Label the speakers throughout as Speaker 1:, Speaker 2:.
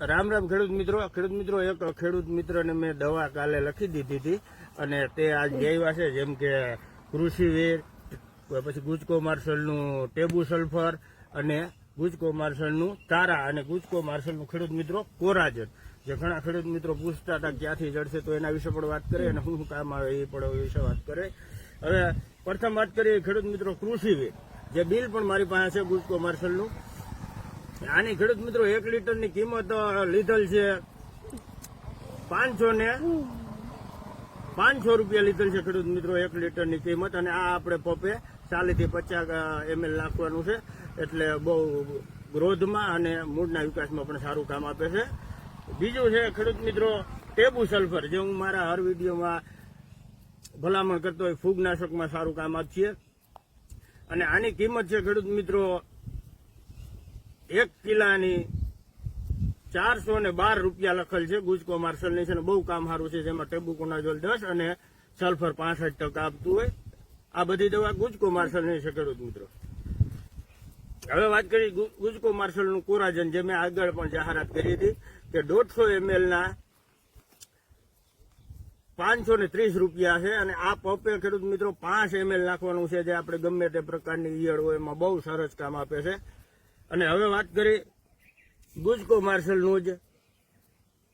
Speaker 1: રામ રામ ખેડૂત મિત્રો ખેડૂત મિત્રો એક ખેડૂત મિત્રને મેં દવા કાલે લખી દીધી હતી અને તે આજ આવ્યા છે જેમ કે કૃષિવીર પછી ગુજકો માર્શલનું ટેબુ સલ્ફર અને ગુજકો માર્શલનું તારા અને ગુજકો માર્શલનું ખેડૂત મિત્રો કોરાજન. જે ઘણા ખેડૂત મિત્રો પૂછતા હતા ક્યાંથી જડશે તો એના વિશે પણ વાત કરે અને શું શું કામ આવે એ પણ વિશે વાત કરે. હવે પ્રથમ વાત કરીએ ખેડૂત મિત્રો કૃષિવીર. જે બિલ પણ મારી પાસે છે ગુજકો માર્શલનું આની ખેડૂત મિત્રો એક લીટરની કિંમત લીધેલ છે પાંચસો ને પાંચસો રૂપિયા લીધેલ છે ખેડૂત મિત્રો એક લીટરની કિંમત અને આ આપણે પપે ચાલીસથી પચાસ એમએલ નાખવાનું છે. એટલે બહુ ગ્રોથમાં અને મૂળના વિકાસમાં પણ સારું કામ આપે છે. બીજું છે ખેડૂત મિત્રો, ટેબુ સલ્ફર, જે હું મારા હર વિડીયોમાં ભલામણ કરતો હોય ફૂગનાશકમાં સારું કામ આપીએ. અને આની કિંમત છે ખેડૂત મિત્રો એક કિલ્લાની ચારસો ને બાર રૂપિયા લખેલ છે. ગુજકો માર્શલની છે બહુ કામ સારું છે જેમાં ટેબુકોનાઝોલ દસ અને સલ્ફર પાસઠ ટકા આપતું હોય. આ બધી દવા ગુજકો માર્શલની છે, ખેડૂત મિત્રો. હવે વાત કરી ગુજકો માર્શલનું કોરાજન જે મેં આગળ પણ જાહેરાત કરી હતી કે દોઢસો એમએલના પાંચસો ને ત્રીસ રૂપિયા છે અને આ પપે ખેડૂત મિત્રો પાંચ એમએલ નાખવાનું છે જે આપણે ગમે તે પ્રકારની ઈયળ હોય એમાં બહુ સરસ કામ આપે છે. અને હવે વાત કરી ગુજકો માર્શલનું જ.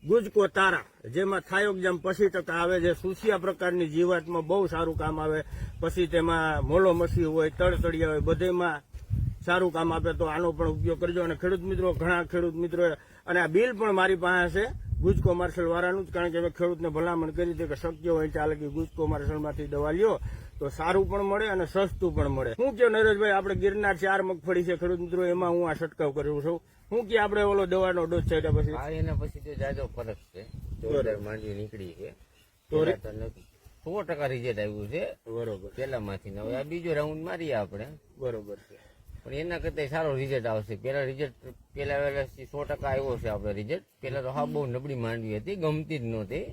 Speaker 1: ગુજકો તારા, જેમાં થાયોગજામ પછી ટકા આવે છે. સુસિયા પ્રકારની જીવાતમાં બહુ સારું કામ આવે. પછી તેમાં મોલો મસી હોય, તળતળિયા હોય, બધેમાં સારું કામ આપે તો આનો પણ ઉપયોગ કરજો. અને ખેડૂત મિત્રો, ઘણા ખેડૂત મિત્રો અને આ બિલ પણ મારી પાસે છે, ગુજકો માર્શલ વાળાનું જ. કારણ કે હવે ખેડૂતને ભલામણ કરી હતી કે શક્ય હોય ચાલે કે ગુજકો માર્શલમાંથી દવા લ્યો. તો સારું પણ મળે અને સસ્તું પણ મળે. હું કે નરેશભાઈ આપણે ગિરનાર ચાર મગફળી છે ખેડૂત મિત્રો એમાં હું આ છટકાવ કરું છું. હું કે આપણે ઓલો દવાનો ડોઝ છે પછી?
Speaker 2: એના પછી તો જાજો ફરક છે. જોરદાર માંડવી નીકળી છે.
Speaker 1: તો
Speaker 2: પેલા નથી. સો ટકા રિઝલ્ટ આવ્યું છે.
Speaker 1: બરોબર.
Speaker 2: પેલામાંથી માંથી હવે આ બીજો રાઉન્ડ મારીએ આપણે.
Speaker 1: બરોબર છે.
Speaker 2: પણ એના કરતા સારો રિઝલ્ટ આવશે. પેલા રિઝલ્ટ પેલા વેલા સો ટકા આવ્યો છે આપણે રિઝલ્ટ પેલા તો હા બહુ નબળી માંડવી હતી ગમતી જ નહોતી.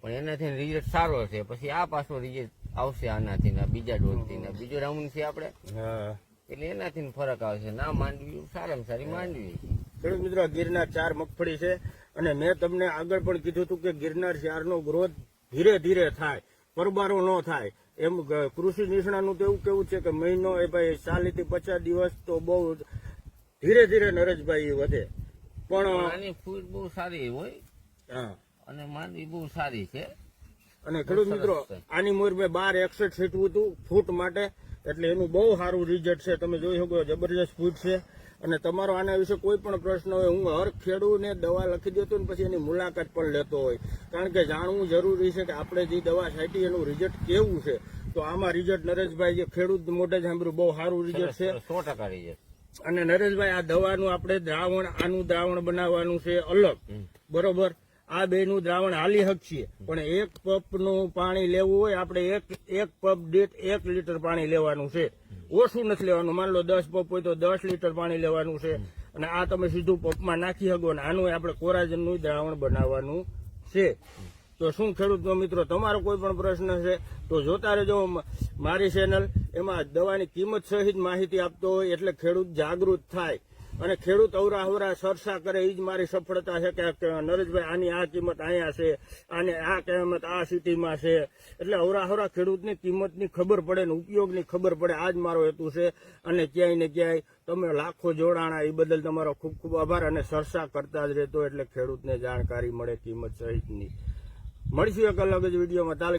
Speaker 2: પણ એનાથી રિઝલ્ટ સારો છે. પછી આ પાછો રિઝલ્ટ આવશે આનાથી ને બીજા ડોઝથી ને બીજો રાઉન્ડ છે આપણે.
Speaker 1: હા.
Speaker 2: એટલે એનાથી ફરક આવશે. ના માંડવી સારામાં સારી માંડવી.
Speaker 1: ખેડૂત મિત્રો ગીરના ગિરનાર ચાર મગફળી છે અને મેં તમને આગળ પણ કીધું હતું કે ગિરનાર ચારનો ગ્રોથ ધીરે ધીરે થાય પરબારો ન થાય. એમ કૃષિ નિષ્ણાનું તો એવું કેવું છે કે મહિનો એ ભાઈ ચાલીસથી પચાસ દિવસ તો બહુ ધીરે ધીરે નરેશભાઈ વધે.
Speaker 2: પણ આની ફૂડ બહુ સારી હોય.
Speaker 1: હા.
Speaker 2: અને માંડવી બહુ સારી છે.
Speaker 1: અને ખેડૂત મિત્રો આની મોર મેં બાર એકસઠ સીટવું હતું ફૂટ માટે એટલે એનું બહુ સારું રિઝલ્ટ છે. તમે જોઈ શકો જબરજસ્ત ફૂટ છે. અને તમારો આના વિશે કોઈ પણ પ્રશ્ન હોય હું હર ખેડૂતને દવા લખી દેતો ને પછી એની મુલાકાત પણ લેતો હોય. કારણ કે જાણવું જરૂરી છે કે આપણે જે દવા છાંટી એનું રિઝલ્ટ કેવું છે? તો આમાં રિઝલ્ટ નરેશભાઈ જે ખેડૂત મોઢે સાંભળ્યું બહુ સારું રિઝલ્ટ છે.
Speaker 2: સો ટકા રિઝલ્ટ
Speaker 1: અને નરેશભાઈ આ દવાનું આપણે દ્રાવણ આનું દ્રાવણ બનાવવાનું છે અલગ. બરોબર? આ બે નું દ્રાવણ હાલી શકીએ. પણ એક પપનું પાણી લેવું હોય, આપણે એક એક પપ દીઠ એક લીટર પાણી લેવાનું છે. ઓછું નથી લેવાનું. માન લો દસ પપ હોય તો દસ લીટર પાણી લેવાનું છે. અને આ તમે સીધું પપમાં નાખી શકો ને આનું આપણે કોરાજનનું દ્રાવણ બનાવવાનું છે. તો શું ખેડૂત મિત્રો, તમારો કોઈ પણ પ્રશ્ન છે, તો જોતા રહેજો મારી ચેનલ એમાં દવાની કિંમત સહિત માહિતી આપતો હોય એટલે ખેડૂત જાગૃત થાય. અને ખેડૂત અવરા અવરા સરસા કરે એ જ મારી સફળતા છે કે નરેશભાઈ, આની આ કિંમત અહીંયા છે, આને આ કિંમત આ સિટીમાં છે. એટલે અવરા અવરા ખેડૂતની કિંમતની ખબર પડે ને ઉપયોગની ખબર પડે, આ જ મારો હેતુ છે. અને ક્યાંય ને ક્યાંય તમે લાખો જોડાણા એ બદલ તમારો ખૂબ ખૂબ આભાર અને સરસા કરતા જ રહેતો એટલે ખેડૂતને જાણકારી મળે કિંમત સહિતની. મળીશું એક અલગ જ વિડીયોમાં. તાલે